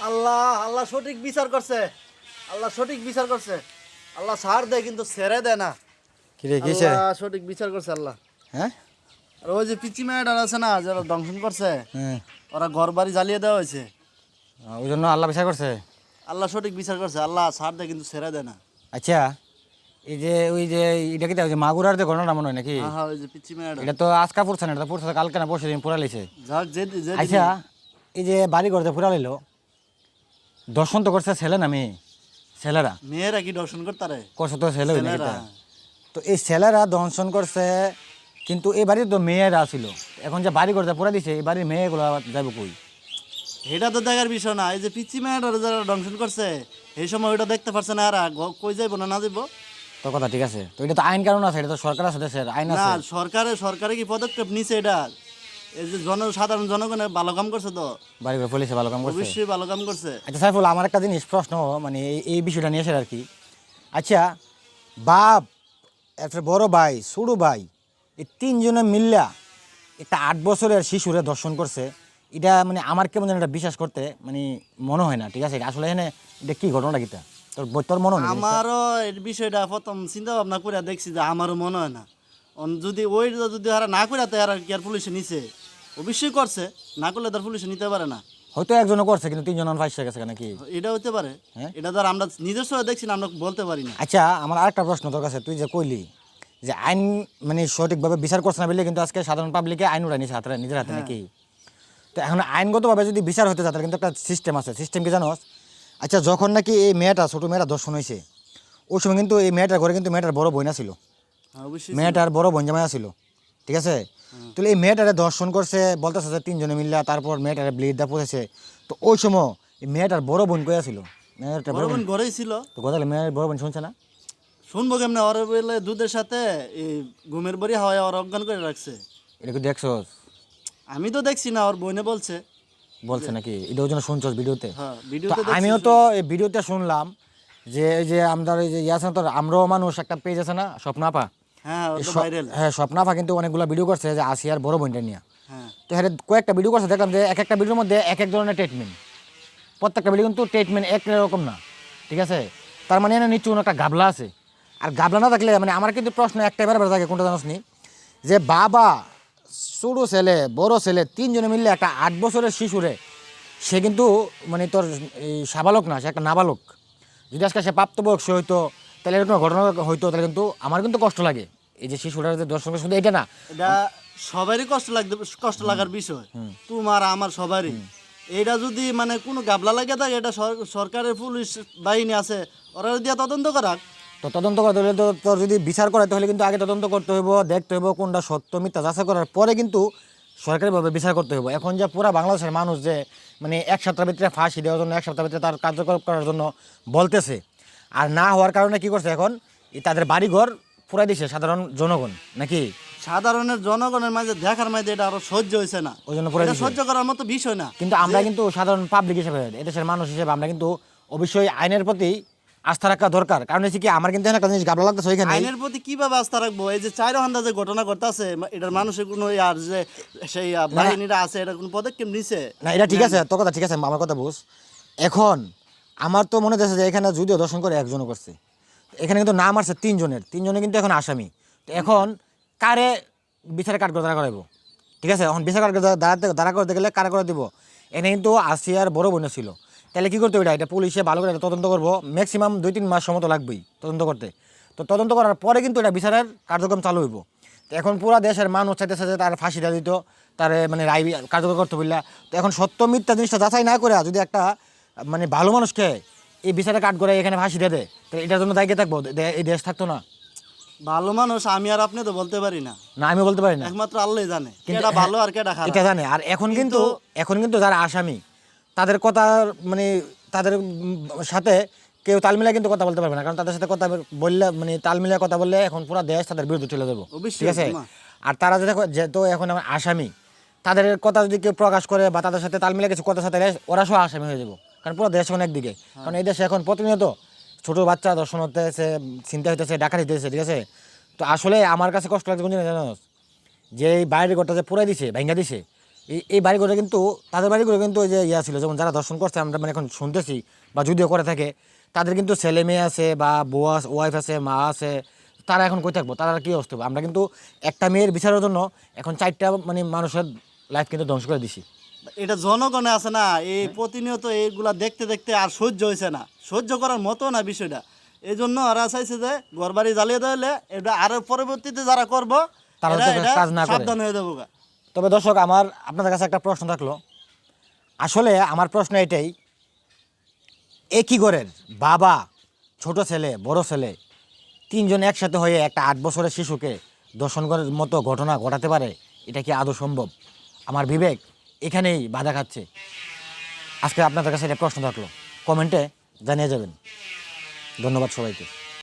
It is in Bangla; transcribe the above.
আল্লাহ আল্লাহ সঠিক বিচার করছে। আল্লাহ সঠিক বিচার করছে। আল্লাহ সার দেয় কিন্তু ছেড়ে দেয় না। কিরে কিসে আল্লাহ সঠিক বিচার করছে আল্লাহ। হ্যাঁ? আর ওই যে পিচি মেয়েটার আছে না যারা দংশন করছে হ্যাঁ। ওরা ঘর বাড়ি জ্বালিয়ে দেওয়া হয়েছে। ওই জন্য আল্লাহ বিচার করছে? আল্লাহ সঠিক বিচার করছে। আল্লাহ সার দেয় কিন্তু ছেড়ে দেয় না। আচ্ছা এই যে ওই যে এটা কি ওই যে মাগুরার যে ঘটনা মনে হয় নাকি? হ্যাঁ হ্যাঁ ওই যে পিচি মেয়েটা এটা তো আজকা পড়ছে না এটা পড়ছে কালকে না পরশু দিন পুরা লিছে। যে যে আচ্ছা এই যে বাড়ি করতে পুরা লিলো দর্শন তো করছে ছেলে না মেয়ে? ছেলেরা? মেয়েরা কি দর্শন করতারে? করছে তো ছেলে। তো এই ছেলেরা দংশন করছে কিন্তু এই বাড়ির তো মেয়েরা ছিল। এখন যে বাড়ি করতে পুরা দিছে এই বাড়ির মেয়েগুলো যাবে কই? এটা তো দেখার বিষয় না এই যে পিচি মেয়েটার যারা দংশন করছে এই সময় ওইটা দেখতে পারছে না আর কই যাইবো না না যাইবো? তোর কথা ঠিক আছে। তো এটা তো আইন কারণ আছে এটা তো সরকার আছে আইন না আছে। সরকারে সরকারে কি পদক্ষেপ নিছে এটা? এই যে জন সাধারণ জনগণের ভালো কাম করছে তো? বাড়ি করে পুলিশে ভালো কাম করছে? অবশ্যই ভালো কাম করছে। আচ্ছা সাইফুল আমার একটা জিনিস প্রশ্ন মানে এই- এই বিষয়টা নিয়ে এসে আর কি। আচ্ছা বাপ একটা বড় ভাই ছোটো ভাই এই তিনজনে মিল্লা একটা আট বছরের শিশুরে দর্শন করছে। এটা মানে আমার কেমন যেন এটা বিশ্বাস করতে মানে মনে হয় না ঠিক আছে? আসলে এখানে এটা কি ঘটনা কিতা তোর তোর মনে হয় আমারও এর বিষয়টা প্রথম চিন্তা ভাবনা করে দেখছি যে আমারও মনে হয় না। যদি ওই যদি হারা না করে তো আর কি আর পুলিশে নিছে? অবশ্যই করছে না করলে তার পুলিশে নিতে পারে না। হয়তো একজনও করছে কিন্তু তিনজন ফাইসে গেছে নাকি? এটা হতে পারে। হ্যাঁ? এটা ধর আমরা নিজস্ব দেখছি না আমরা বলতে পারি না। আচ্ছা আমার আরেকটা প্রশ্ন তোর কাছে তুই যে কইলি যে আইন মানে সঠিকভাবে বিচার করছে না বলে কিন্তু আজকে সাধারণ পাবলিকে আইন উড়াই নিছে হাতে নিজের হাতে নাকি? তো এখন আইনগতভাবে যদি বিচার হতে যায় তাহলে কিন্তু একটা সিস্টেম আছে। সিস্টেম কি জানোস? আচ্ছা যখন নাকি এই মেয়েটা ছোটো মেয়েটা দর্শন হয়েছে ওই সময় কিন্তু এই মেয়েটার ঘরে কিন্তু মেয়েটার বড় বইনা ছিল হ্যাঁ, মেয়েটার বড় বোন জামাই ছিল ঠিক আছে? তাহলে এই মেয়েটারে দর্শন করছে বলতেছে যে তিনজনে মিললা তারপর মেয়েটারে ব্লিড দা পড়েছে তো ওই সময় এই মেয়েটার বড় বোন কয়া ছিল বড় বোন বোন ঘরেই ছিল। তো কথা মেয়ের বড় বোন শুনছে না? শুনব কেমনে? ওর বলে দুধের সাথে এই ঘুমের বড়ি হাওয়ায় ওর অজ্ঞান করে রাখছে। এটা কি দেখছোস? আমি তো দেখছি না ওর বইনে বলছে। বলছে নাকি? এটা ওই জন্য শুনছস ভিডিওতে? হ্যাঁ ভিডিওতে আমিও তো এই ভিডিওতে শুনলাম যে এই যে আমাদের এই যে ইয়ে আছে না আমরাও মানুষ একটা পেজ আছে না স্বপ্নাপা হ্যাঁ হ্যাঁ স্বপ্নাপা কিন্তু অনেকগুলো ভিডিও করছে যে আসিয়ার বড় বোনটা নিয়ে। হ্যাঁ। তো হ্যাঁ কয়েকটা ভিডিও করছে দেখলাম যে এক একটা ভিডিওর মধ্যে এক এক ধরনের ট্রিটমেন্ট প্রত্যেকটা ভিডিও কিন্তু ট্রিটমেন্ট এক রকম না ঠিক আছে? তার মানে এনে নিচু একটা গাবলা আছে। আর গাবলা না থাকলে মানে আমার কিন্তু প্রশ্ন একটাই বারবার থাকে কোনটা জানাস নি? যে বাবা ছোটো ছেলে বড় ছেলে তিনজনে মিললে একটা আট বছরের শিশুরে সে কিন্তু মানে তোর এই সাবালক না সে একটা নাবালক। যদি আজকে সে প্রাপ্তবয়স্ক সে হইতো তাহলে এরকম ঘটনা হইতো তাহলে কিন্তু আমার কিন্তু কষ্ট লাগে। এই যে শিশুটার যে দর্শন শুধু এটা না এটা সবারই কষ্ট লাগবে কষ্ট লাগার বিষয়। তোমার আমার সবারই। এটা যদি মানে কোনো গাবলা লাগে থাকে এটা সর- সরকারের পুলিশ বাহিনী আছে ওরা দিয়া তদন্ত করাক। তো তদন্ত করতে হলে তো তোর যদি বিচার করে তাহলে কিন্তু আগে তদন্ত করতে হইব দেখতে হইব কোনটা সত্য মিথ্যা যাচাই করার পরে কিন্তু সরকারিভাবে বিচার করতে হইব। এখন যে পুরা বাংলাদেশের মানুষ যে মানে এক সপ্তাহের ভিতরে ফাঁসি দেওয়ার জন্য এক সপ্তাহের ভিতরে তার কার্যকর করার জন্য বলতেছে। আর না হওয়ার কারণে কি করছে এখন? তাদের বাড়িঘর পুরাই দিছে সাধারণ জনগণ নাকি? সাধারণের জনগণের মাঝে দেখার মাঝে এটা আরও সহ্য হয়েছে না। ওই জন্য পুরাই এটা দিছে। সহ্য করার মতো বিষয় না। কিন্তু আমরা কিন্তু সাধারণ পাবলিক হিসেবে এদেশের মানুষ হিসেবে আমরা কিন্তু অবশ্যই আইনের প্রতি আস্থা রাখা দরকার। কারণ হচ্ছে কি আমার কিন্তু একটা জিনিস গাবলা লাগতেছে ওইখানে। আইনের প্রতি কীভাবে আস্থা রাখব? এই যে চাইর হান্দা যে ঘটনা ঘটতেছে এটার মানুষের কোনো আর যে সেই আহ, বাহিনীরা আছে এটা কোনো পদক্ষেপ নিছে? না এটা ঠিক আছে তোর কথা ঠিক আছে আমার কথা বুঝ। এখন আমার তো মনে হচ্ছে যে এখানে যদিও দর্শন করে একজনও করছে। এখানে কিন্তু নাম আসছে তিনজনের, তিনজনে কিন্তু এখন আসামি। তো এখন কারে বিচারে কাঠ দাঁড়া করাইব? ঠিক আছে? এখন বিচার কাঠ দাঁড়াতে দাঁড়া করতে গেলে কারা করে দিব? এনে কিন্তু আসিয়ার বড় বোন ছিল। তাহলে কী করতে হবে এটা? এটা পুলিশে ভালো করে তদন্ত করব। ম্যাক্সিমাম দুই তিন মাস সময় তো লাগবেই তদন্ত করতে। তো তদন্ত করার পরে কিন্তু এটা বিচারের কার্যক্রম চালু হইব। তো এখন পুরা দেশের মানুষ চাইতেছে যে তার ফাঁসিটা দিত, তার মানে রায় কার্যকর করতে বললা। তো এখন সত্য মিথ্যা জিনিসটা যাচাই না করে যদি একটা মানে ভালো মানুষকে এই বিচারে কাট করে এখানে ফাঁসি দিয়ে দেয় তো এটার জন্য দায়িত্বে থাকব দে- এই দেশ থাকতো না। ভালো মানুষ আমি আর আপনি তো বলতে পারি না। না আমি বলতে পারি না। একমাত্র আল্লাহ জানে কিন্তু কেটা ভালো আর কেটা খারাপ। এটা জানে। আর এখন কিন্তু এখন কিন্তু যারা আসামি তাদের কথা মানে তাদের উম সাথে কেউ তাল মিলাই কিন্তু কথা বলতে পারবে না। কারণ তাদের সাথে কথা বললে মানে তাল মিলাই কথা বললে এখন পুরো দেশ তাদের বিরুদ্ধে চলে যাব। অবশ্যই, ঠিক আছে। আর তারা যদি এখন- যেহেতু এখন আমার আসামি তাদের কথা যদি কেউ প্রকাশ করে বা তাদের সাথে তাল মিলাই কিছু কথা সাথে ওরা সহ আসামি হয়ে যাব। কারণ পুরো দেশ এখন একদিকে। কারণ এই দেশে এখন প্রতিনিয়ত ছোট বাচ্চা দর্শন হতেছে চিন্তা হইতেছে ডাকাত হইতেছে ঠিক আছে? তো আসলে আমার কাছে কষ্ট লাগছে কোন জানো? যে এই বাইরের ঘরটা যে পুরাই দিছে ভেঙ্গা দিছে এই এই বাড়িগুলো কিন্তু তাদের বাড়িগুলো কিন্তু ওই যে ইয়া ছিল যেমন যারা দর্শন করছে আমরা মানে এখন শুনতেছি বা যদিও করে থাকে তাদের কিন্তু ছেলে মেয়ে আছে বা বউ আছে ওয়াইফ আছে মা আছে তারা এখন কই থাকব? তারা কি অবস্থা? আমরা কিন্তু একটা মেয়ের বিচারের জন্য এখন চারটা মানে মানুষের লাইফ কিন্তু ধ্বংস করে দিছি। এটা জনগণে আছে না এই প্রতিনিয়ত এইগুলা দেখতে দেখতে আর সহ্য হয়েছে না। সহ্য করার মতো না বিষয়টা। এই জন্য ওরা চাইছে যে ঘর বাড়ি জ্বালিয়ে দিলে এটা আর পরবর্তীতে যারা করব তারা কাজ না সাবধান হয়ে যাব তবে দর্শক আমার আপনাদের কাছে একটা প্রশ্ন থাকল। আসলে আমার প্রশ্ন এটাই একই ঘরের? বাবা ছোট ছেলে বড় ছেলে তিনজন একসাথে হয়ে একটা আট বছরের শিশুকে দর্শন করার মতো ঘটনা ঘটাতে পারে এটা কি আদৌ সম্ভব? আমার বিবেক এখানেই বাধা খাচ্ছে। আজকে আপনাদের কাছে একটা প্রশ্ন থাকল। কমেন্টে জানিয়ে যাবেন। ধন্যবাদ সবাইকে।